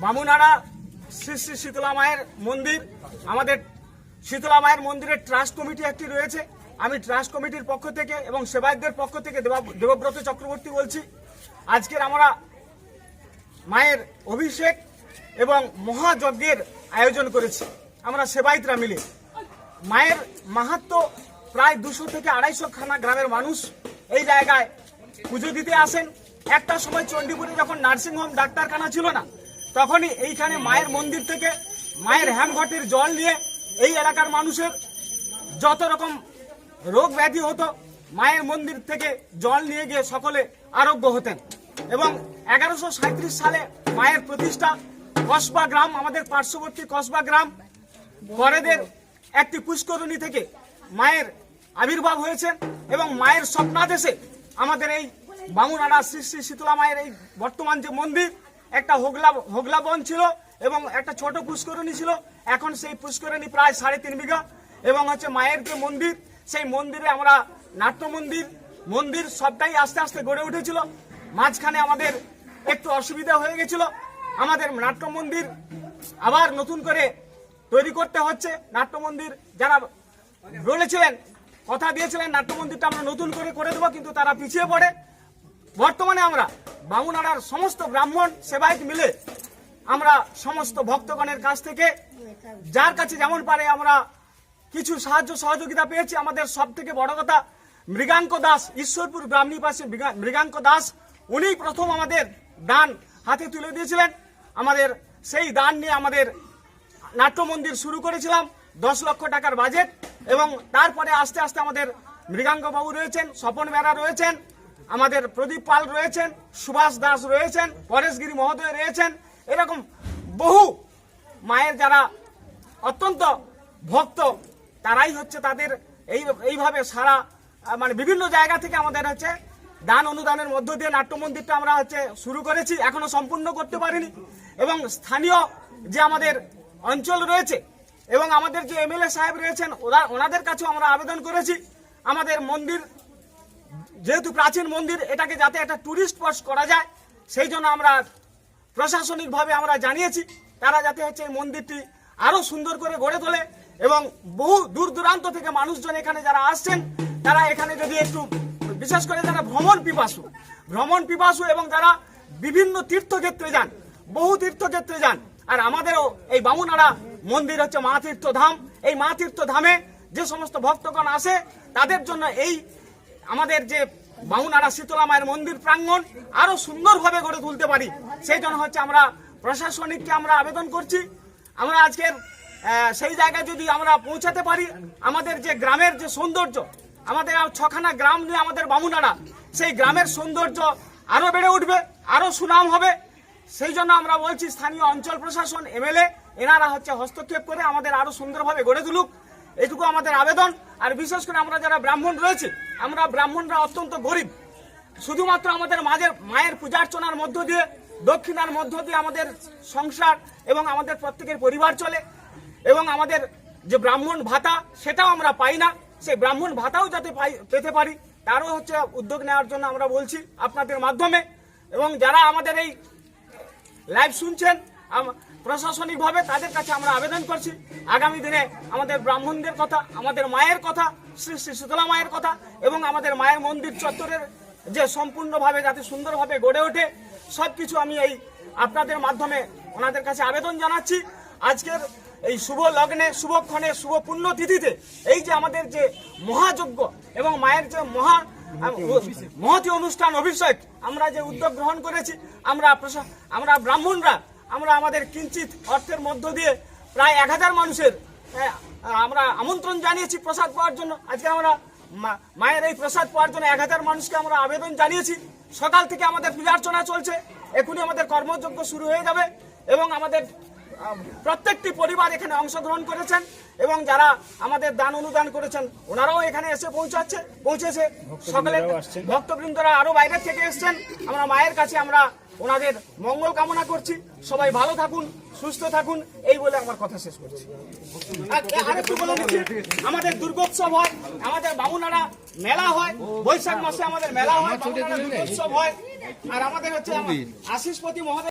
বামুনাড়া শ্রী শ্রী শীতলা মায়ের মন্দির, আমাদের শীতলা মায়ের মন্দিরের ট্রাস্ট কমিটি একটি রয়েছে। আমি ট্রাস্ট কমিটির পক্ষ থেকে এবং সেবায়কদের পক্ষ থেকে দেবা- দেবব্রত চক্রবর্তী বলছি, আজকের আমরা মায়ের অভিষেক এবং মহাযজ্ঞের আয়োজন করেছি। আমরা সেবায়িতরা মিলে। মায়ের মাহাত্ম প্রায় দুশো থেকে আড়াইশো খানা গ্রামের মানুষ এই জায়গায় পুজো দিতে আসেন। একটা সময় চণ্ডীপুরে যখন নার্সিংহোম ডাক্তারখানা ছিল না, তখনই এইখানে মায়ের মন্দির থেকে মায়ের হ্যামঘটের জল নিয়ে এই এলাকার মানুষের যত রকম রোগ ব্যাধি হতো, মায়ের মন্দির থেকে জল নিয়ে গিয়ে সকলে আরোগ্য হতেন। এবং এগারোশো সালে মায়ের প্রতিষ্ঠা, কসবা গ্রাম, আমাদের পার্শ্ববর্তী কসবা গ্রাম পরেদের একটি পুষ্করণী থেকে মায়ের আবির্ভাব হয়েছে এবং মায়ের স্বপ্নাদেশে আমাদের এই বামুনাড়া শ্রী শ্রী শীতলা মায়ের এই বর্তমান যে মন্দির, একটা হোগলা হোগলা বন ছিল এবং একটা ছোট পুষ্করণী ছিল। এখন সেই পুষ্করণী প্রায় সাড়ে তিন বিঘা এবং হচ্ছে মায়ের যে মন্দির, সেই মন্দিরে আমরা নাট্য মন্দির মন্দির সবটাই আস্তে আস্তে গড়ে উঠেছিল। মাঝখানে আমাদের একটু অসুবিধা হয়ে গেছিল। আমাদের নাট্য মন্দির আবার নতুন করে তৈরি করতে হচ্ছে। নাট্য মন্দির যারা বলেছিলেন কথা দিয়েছিলেন, নাট্য মন্দিরটা আমরা নতুন করে করে দেবো, কিন্তু তারা পিছিয়ে পড়ে। বর্তমানে আমরা বামুনাড়ার সমস্ত ব্রাহ্মণ সেবায়িত মিলে আমরা সমস্ত ভক্তগণের কাছ থেকে, যার কাছে যেমন পারে আমরা কিছু সাহায্য সহযোগিতা পেয়েছি। আমাদের সব থেকে বড় কথা, মৃগাঙ্ক দাস, ঈশ্বরপুর গ্রামী পাশে মৃগাঙ্ক দাস উনি প্রথম আমাদের দান হাতে তুলে দিয়েছিলেন। আমাদের সেই দান নিয়ে আমাদের নাট্য মন্দির শুরু করেছিলাম, দশ লক্ষ টাকার বাজেট এবং তারপরে আস্তে আস্তে আমাদের মৃগাঙ্ক বাবু রয়েছেন, স্বপন মেহরা রয়েছেন আমাদের প্রদীপ পাল রয়েছেন, সুভাষ দাস রয়েছেন, পরেশগিরি মহোদয় রয়েছেন, এরকম বহু মায়ের যারা অত্যন্ত ভক্ত, তারাই হচ্ছে তাদের এই, এইভাবে সারা মানে বিভিন্ন জায়গা থেকে আমাদের হচ্ছে দান অনুদানের মধ্য দিয়ে নাট্য মন্দিরটা আমরা হচ্ছে শুরু করেছি, এখনও সম্পূর্ণ করতে পারিনি। এবং স্থানীয় যে আমাদের অঞ্চল রয়েছে, এবং আমাদের যে এমএলএ সাহেব রয়েছেন, ওরা, ওনাদের কাছেও আমরা আবেদন করেছি, আমাদের মন্দির যেহেতু প্রাচীন মন্দির, এটাকে যাতে একটা টুরিস্ট স্পট করা যায়, সেই জন্য আমরা প্রশাসনিকভাবে আমরা জানিয়েছি, তারা যাতে হচ্ছে এই মন্দিরটি আরও সুন্দর করে গড়ে তোলে এবং বহু দূর দূরান্ত থেকে মানুষজন এখানে যারা আসছেন, তারা এখানে যদি একটু, বিশেষ করে যারা ভ্রমণ পিপাসু ভ্রমণ পিপাসু এবং যারা বিভিন্ন তীর্থক্ষেত্রে যান, বহু তীর্থক্ষেত্রে যান, আর আমাদেরও এই বামুনাড়া মন্দির হচ্ছে মা তীর্থ ধাম এই মা তীর্থ ধামে যে সমস্ত ভক্তগণ আসে, তাদের জন্য এই আমাদের যে বামুনাড়া শীতলা মায়ের মন্দির প্রাঙ্গণ আরও সুন্দরভাবে গড়ে তুলতে পারি। সেই জন্য হচ্ছে আমরা প্রশাসনিককে আমরা আবেদন করছি। আমরা আজকের সেই জায়গায় যদি আমরা পৌঁছাতে পারি, আমাদের যে গ্রামের যে সৌন্দর্য, আমাদের ছখানা গ্রাম নিয়ে আমাদের বামুনাড়া সেই গ্রামের সৌন্দর্য আরও বেড়ে উঠবে, আরও সুনাম হবে। সেই জন্য আমরা বলছি স্থানীয় অঞ্চল প্রশাসন, এমএলএ, এনারা হচ্ছে হস্তক্ষেপ করে আমাদের আরও সুন্দরভাবে গড়ে তুলুক। এটুকু আমাদের আবেদন। আর বিশেষ করে আমরা যারা ব্রাহ্মণ রয়েছে, আমরা ব্রাহ্মণরা অত্যন্ত গরিব। শুধুমাত্র আমাদের মাঝের মায়ের পূজার্চনার মধ্য দিয়ে, দক্ষিণার মধ্য দিয়ে আমাদের সংসার এবং আমাদের প্রত্যেকের পরিবার চলে। এবং আমাদের যে ব্রাহ্মণ ভাতা, সেটাও আমরা পাই না। সেই ব্রাহ্মণ ভাতাও যাতে পাই, পেতে পারি, তারও হচ্ছে উদ্যোগ নেওয়ার জন্য আমরা বলছি আপনাদের মাধ্যমে। এবং যারা আমাদের এই লাইভ শুনছেন প্রশাসনিকভাবে তাদের কাছে আমরা আবেদন করছি। আগামী দিনে আমাদের ব্রাহ্মণদের কথা, আমাদের মায়ের কথা, শ্রী শ্রী শীতলা মায়ের কথা এবং আমাদের মায়ের মন্দির চত্বরের যে সম্পূর্ণভাবে যাতে সুন্দরভাবে গড়ে ওঠে সব কিছু আমি এই আপনাদের মাধ্যমে ওনাদের কাছে আবেদন জানাচ্ছি। আজকের এই শুভ লগ্নে শুভক্ষণে শুভ পুণ্যতিথিতে এই যে আমাদের যে মহাযজ্ঞ এবং মায়ের যে মহা, মহতি অনুষ্ঠান অভিষেক আমরা যে উদ্যোগ গ্রহণ করেছি, আমরা আমরা ব্রাহ্মণরা আমরা আমাদের কিঞ্চিত অর্থের মধ্য দিয়ে প্রায় এক হাজার মানুষের আমরা আমন্ত্রণ জানিয়েছি প্রসাদ পাওয়ার জন্য। আজকে আমরা মায়ের এই প্রসাদ পাওয়ার জন্য এক হাজার মানুষকে আমরা আবেদন জানিয়েছি। সকাল থেকে আমাদের পূজার্চনা চলছে। এখনই আমাদের কর্মযজ্ঞ শুরু হয়ে যাবে এবং আমাদের প্রত্যেকটি পরিবার এখানে অংশগ্রহণ করেছেন এবং যারা আমাদের দান অনুদান করেছেন ওনারাও এখানে এসে পৌঁছাচ্ছে পৌঁছেছে। সকলে ভক্তবৃন্দরা আরও বাইরে থেকে এসেছেন। আমরা মায়ের কাছে আমরা ওনাদের মঙ্গল কামনা করছি। সবাই ভালো থাকুন সুস্থ থাকুন এই বলে আমার কথা শেষ করছি। আর- আরেকটু বলে দিচ্ছি, আমাদের দুর্গোৎসব হয় আমাদের বামুনারা মেলা হয় বৈশাখ মাসে আমাদের মেলা হয় দুর্গোৎসব হয় আর আমাদের হচ্ছে আশিসপতি মহোদয়